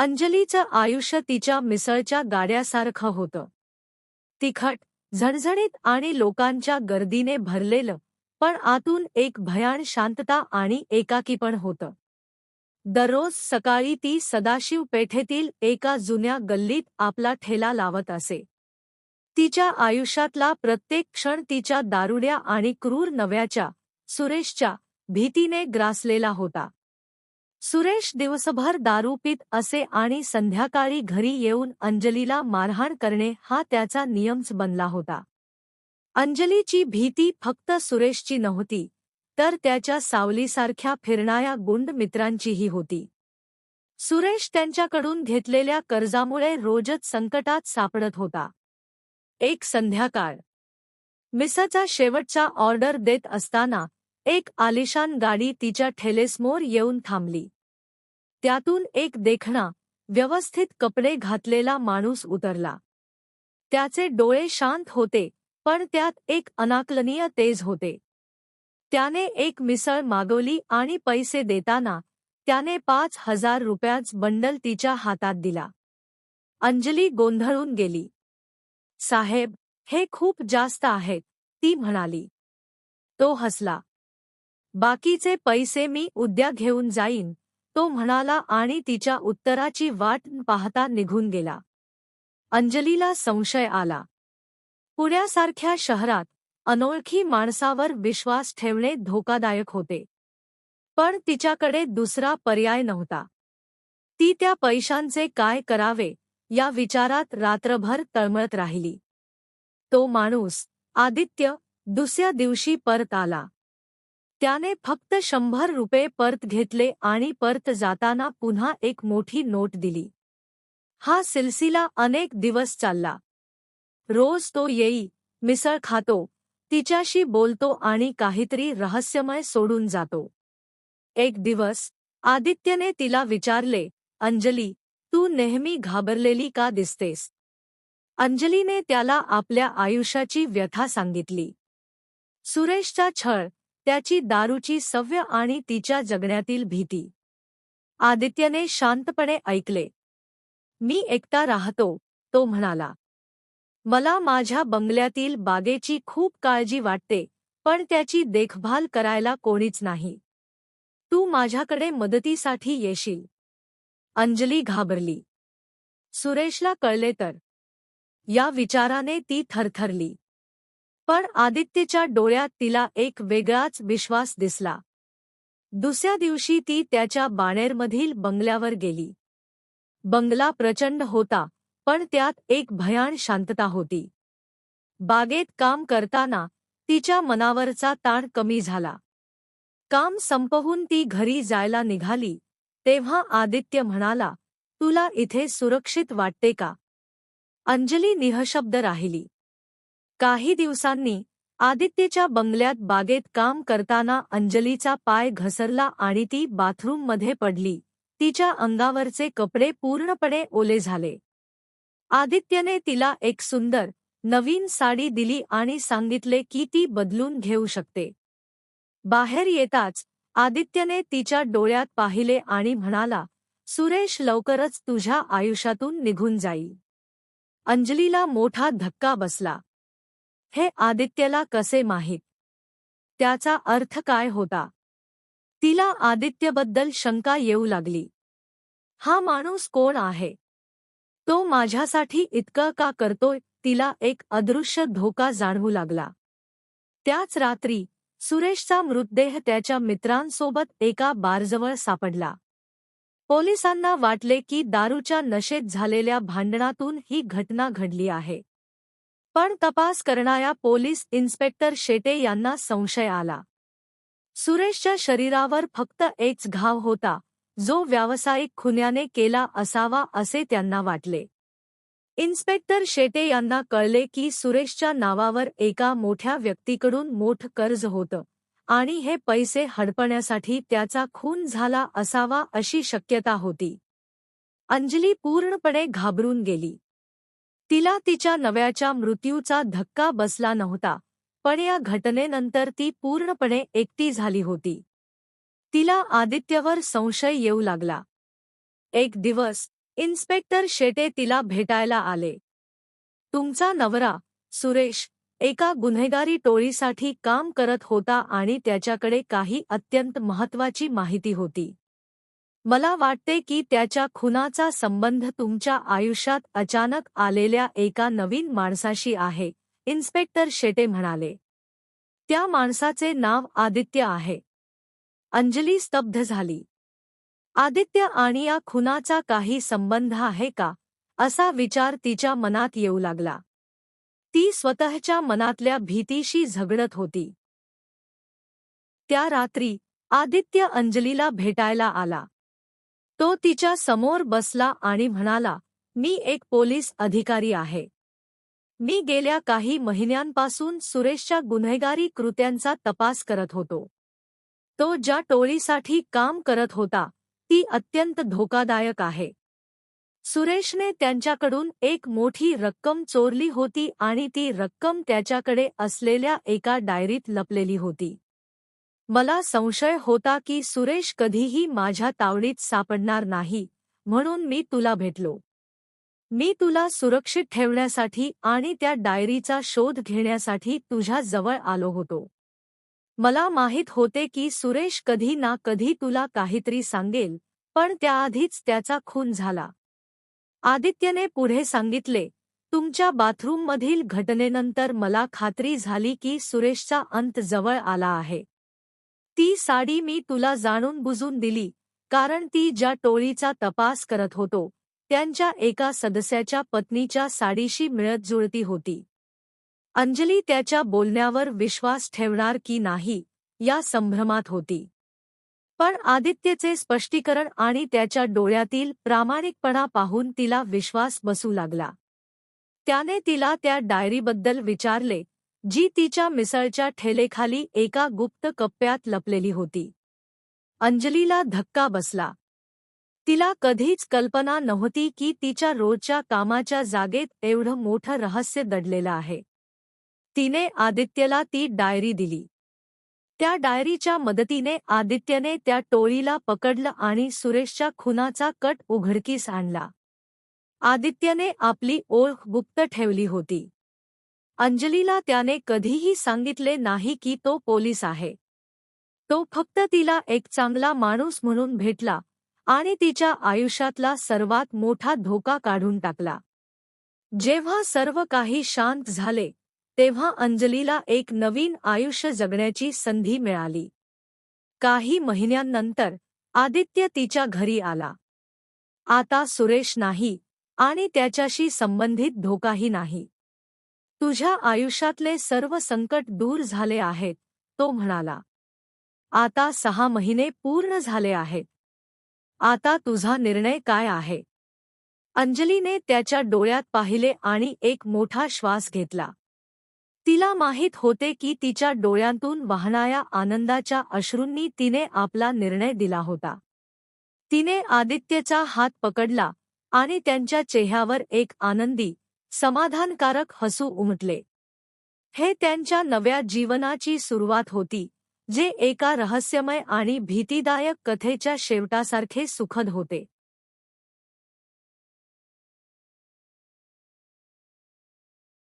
अंजलीचं आयुष्य तिच्या मिसळच्या गाड्यासारखं होतं. तिखट झणझणीत आणि लोकांच्या गर्दीने भरलेलं पण आतून एक भयान शांतता आणि एकाकीपण होतं. दररोज सकाळी ती सदाशिव पेठेतील एका जुन्या गल्लीत आपला ठेला लावत असे. तिच्या आयुष्यातला प्रत्येक क्षण तिच्या दारुड्या आणि क्रूर नव्याच्या सुरेशच्या भीतीने ग्रासलेला होता. सुरेश दिवसभर दारू पित असे आणि संध्याकाळी घरी येऊन अंजलीला मारहाण करणे हा त्याचा नियमच बनला होता. अंजलीची भीती फक्त सुरेशची नव्हती तर त्याच्या सावलीसारख्या फिरणाऱ्या गुंड मित्रांचीही होती. सुरेश त्यांच्याकडून घेतलेल्या कर्जामुळे रोजच संकटात सापडत होता. एक संध्याकाळ. मिसाचा शेवटचा ऑर्डर देत असताना एक आलिशान गाडी तिच्या ठेलेसमोर येऊन थांबली. त्यातून एक देखणा व्यवस्थित कपडे घातलेला माणूस उतरला. त्याचे डोळे शांत होते पण त्यात एक अनाकलनीय तेज होते. त्याने एक मिसळ मागवली आणि पैसे देताना त्याने पाच हजार रुपयाच बंडल तिच्या हातात दिला. अंजली गोंधळून गेली. साहेब हे खूप जास्त आहेत ती म्हणाली. तो हसला. बाकीचे पैसे मी उद्या घेऊन जाईन तो म्हणाला आणि तिच्या उत्तराची वाट पाहता निघून गेला. अंजलीला संशय आला. पुण्यासारख्या शहरात अनोळखी माणसावर विश्वास ठेवणे धोकादायक होते. पण तिच्याकडे दुसरा पर्याय नव्हता. ती त्या पैशांचे काय करावे या विचारात रात्रभर तळमळत राहिली. तो माणूस आदित्य दुसऱ्या दिवशी परत आला. त्याने फक्त शंभर रुपये परत घेतले आणि परत जाताना पुन्हा एक मोठी नोट दिली. हा सिलसिला अनेक दिवस चालला. रोज तो येई मिसळ खातो तिच्याशी बोलतो आणि काहीतरी रहस्यमय सोडून जातो. एक दिवस आदित्यने तिला विचारले अंजली तू नेहमी घाबरलेली का दिसतेस? अंजलीने त्याला आपल्या आयुष्याची व्यथा सांगितली. सुरेशचा छळ त्याची दारूची सव्य आणि तिच्या जगण्यातील भीती. आदित्यने शांतपणे ऐकले. मी एकटा राहतो तो म्हणाला. मला माझ्या बंगल्यातील बागेची खूप काळजी वाटते पण त्याची देखभाल करायला कोणीच नाही. तू माझ्याकडे मदतीसाठी येशील. अंजली घाबरली. सुरेशला कळले तर. या विचाराने ती थरथरली. पण आदित्यच्या डोळ्यात तिला एक वेगळाच विश्वास दिसला. दुसऱ्या दिवशी ती त्याच्या बाणेरमधील बंगल्यावर गेली. बंगला प्रचंड होता पण त्यात एक भयान शांतता होती. बागेत काम करताना तिच्या मनावरचा ताण कमी झाला. काम संपवून ती घरी जायला निघाली तेव्हा आदित्य म्हणाला तुला इथे सुरक्षित वाटते का? अंजली निहशब्द राहिली. काही दिवसांनी आदित्यच्या बंगल्यात बागेत काम करताना अंजलीचा पाय घसरला आणि ती बाथरूममध्ये पडली. तिच्या अंगावरचे कपडे पूर्णपणे ओले झाले. आदित्यने तिला एक सुंदर नवीन साडी दिली आणि सांगितले की ती बदलून घेऊ शकते. बाहेर येताच आदित्यने तिच्या डोळ्यात पाहिले आणि म्हणाला सुरेश लवकरच तुझ्या आयुष्यातून निघून जाईल. अंजलीला मोठा धक्का बसला. हे आदित्यला कसे माहीत? त्याचा अर्थ काय होता? तिला आदित्यबद्दल शंका येऊ लागली. हा माणूस कोण आहे? तो माझ्यासाठी इतकं का करतोय? तिला एक अदृश्य धोका जाणवू लागला. त्याच रात्री सुरेशचा मृतदेह त्याच्या मित्रांसोबत एका बारजवळ सापडला. पोलिसांना वाटले की दारूच्या नशेत झालेल्या भांडणातून ही घटना घडली आहे. पण तपास करणाऱ्या पोलीस इन्स्पेक्टर शेटे यांना संशय आला. सुरेशच्या शरीरावर फक्त एकच घाव होता जो व्यावसायिक खुन्याने केला असावा असे त्यांना वाटले. इन्स्पेक्टर शेटे यांना कळले की सुरेशच्या नावावर एका मोठ्या व्यक्तीकडून मोठ कर्ज होतं आणि हे पैसे हडपण्यासाठी त्याचा खून झाला असावा अशी शक्यता होती. अंजली पूर्णपणे घाबरून गेली. तिला तिच्या नव्याच्या मृत्यूचा धक्का बसला नव्हता पण या घटनेनंतर ती पूर्णपणे एकटी झाली होती. तिला आदित्यवर संशय येऊ लागला. एक दिवस इन्स्पेक्टर शेटे तिला भेटायला आले. तुमचा नवरा सुरेश एका गुन्हेगारी टोळीसाठी काम करत होता आणि त्याच्याकडे काही अत्यंत महत्वाची माहिती होती. मला वाटते की त्याच्या खुनाचा संबंध तुमच्या आयुष्यात अचानक आलेल्या एका नवीन माणसाशी आहे इन्स्पेक्टर शेटे म्हणाले. त्या माणसाचे नाव आदित्य आहे. अंजली स्तब्ध झाली. आदित्य आणि या खुनाचा काही संबंध आहे का? असा विचार तिच्या मनात येऊ लागला. ती स्वतःच्या मनातल्या भीतीशी झगडत होती. त्या रात्री आदित्य अंजलीला भेटायला आला. तो तिच्या समोर बसला आणि म्हणाला मी एक पोलीस अधिकारी आहे. मी गेल्या काही महिन्यांपासून सुरेशच्या गुन्हेगारी कृत्यांचा तपास करत होतो. तो ज्या टोळीसाठी काम करत होता ती अत्यंत धोकादायक आहे. सुरेशने त्यांच्याकडून एक मोठी रक्कम चोरली होती आणि ती रक्कम त्याच्याकडे असलेल्या एका डायरीत लपलेली होती. मला संशय होता की सुरेश कधीही माझ्या तावडीत सापडणार नाही म्हणून मी तुला भेटलो. मी तुला सुरक्षित ठेवण्यासाठी आणि त्या डायरीचा शोध घेण्यासाठी तुझ्या जवळ आलो होतो. मला माहीत होते की सुरेश कधी ना कधी तुला काहीतरी सांगेल पण त्याआधीच त्याचा खून झाला. आदित्यने पुढे सांगितले तुमच्या बाथरूममधील घटनेनंतर मला खात्री झाली की सुरेशचा अंत जवळ आला आहे. ती साडी मी तुला जाणून बुजून दिली कारण ती ज्या टोळीचा तपास करत होतो त्यांच्या एका सदस्याच्या पत्नीच्या साडीशी मिळत जुळती होती. अंजली त्याच्या बोलण्यावर विश्वास ठेवणार की नाही या संभ्रमात होती. पण आदित्यचे स्पष्टीकरण आणि त्याच्या डोळ्यातील प्रामाणिकपणा पाहून तिला विश्वास बसू लागला. त्याने तिला त्या डायरीबद्दल विचारले जी तिच्या मिसळच्या ठेलेखाली एका गुप्त कप्प्यात लपलेली होती. अंजलीला धक्का बसला. तिला कधीच कल्पना नव्हती की तिच्या रोजच्या कामाच्या जागेत एवढं मोठं रहस्य दडलेलं आहे. तिने आदित्यला ती डायरी दिली. त्या डायरीच्या मदतीने आदित्यने त्या टोळीला पकडलं आणि सुरेशच्या खुनाचा कट उघडकीस आणला. आदित्यने आपली ओळख गुप्त ठेवली होती. अंजलीला त्याने कधीही सांगितले नाही की तो पोलीस आहे. तो फक्त तिला एक चांगला माणूस म्हणून भेटला आणि तिच्या आयुष्यातला सर्वात मोठा धोका काढून टाकला. जेव्हा सर्व काही शांत झाले तेव्हा अंजलीला एक नवीन आयुष्य जगण्याची संधी मिळाली. काही महिन्यांनंतर आदित्य तिच्या घरी आला. आता सुरेश नाही आणि त्याच्याशी संबंधित धोकाही नाही. तुझ्या आयुष्यातले सर्व संकट दूर झाले आहेत तो म्हणाला. आता सहा महिने पूर्ण झाले आहेत. आता तुझा निर्णय काय आहे? अंजलीने त्याच्या डोळ्यात पाहिले आणि एक मोठा श्वास घेतला. तिला माहीत होते की तिच्या डोळ्यांतून वाहणाऱ्या आनंदाच्या अश्रूंनी तिने आपला निर्णय दिला होता. तिने आदित्यचा हात पकडला आणि त्यांच्या चेहऱ्यावर एक आनंदी समाधानकारक हसू उमटले. हे त्यांच्या नव्या जीवनाची सुरुवात होती जे एका रहस्यमय आणि भीतीदायक कथेच्या शेवटासारखे सुखद होते.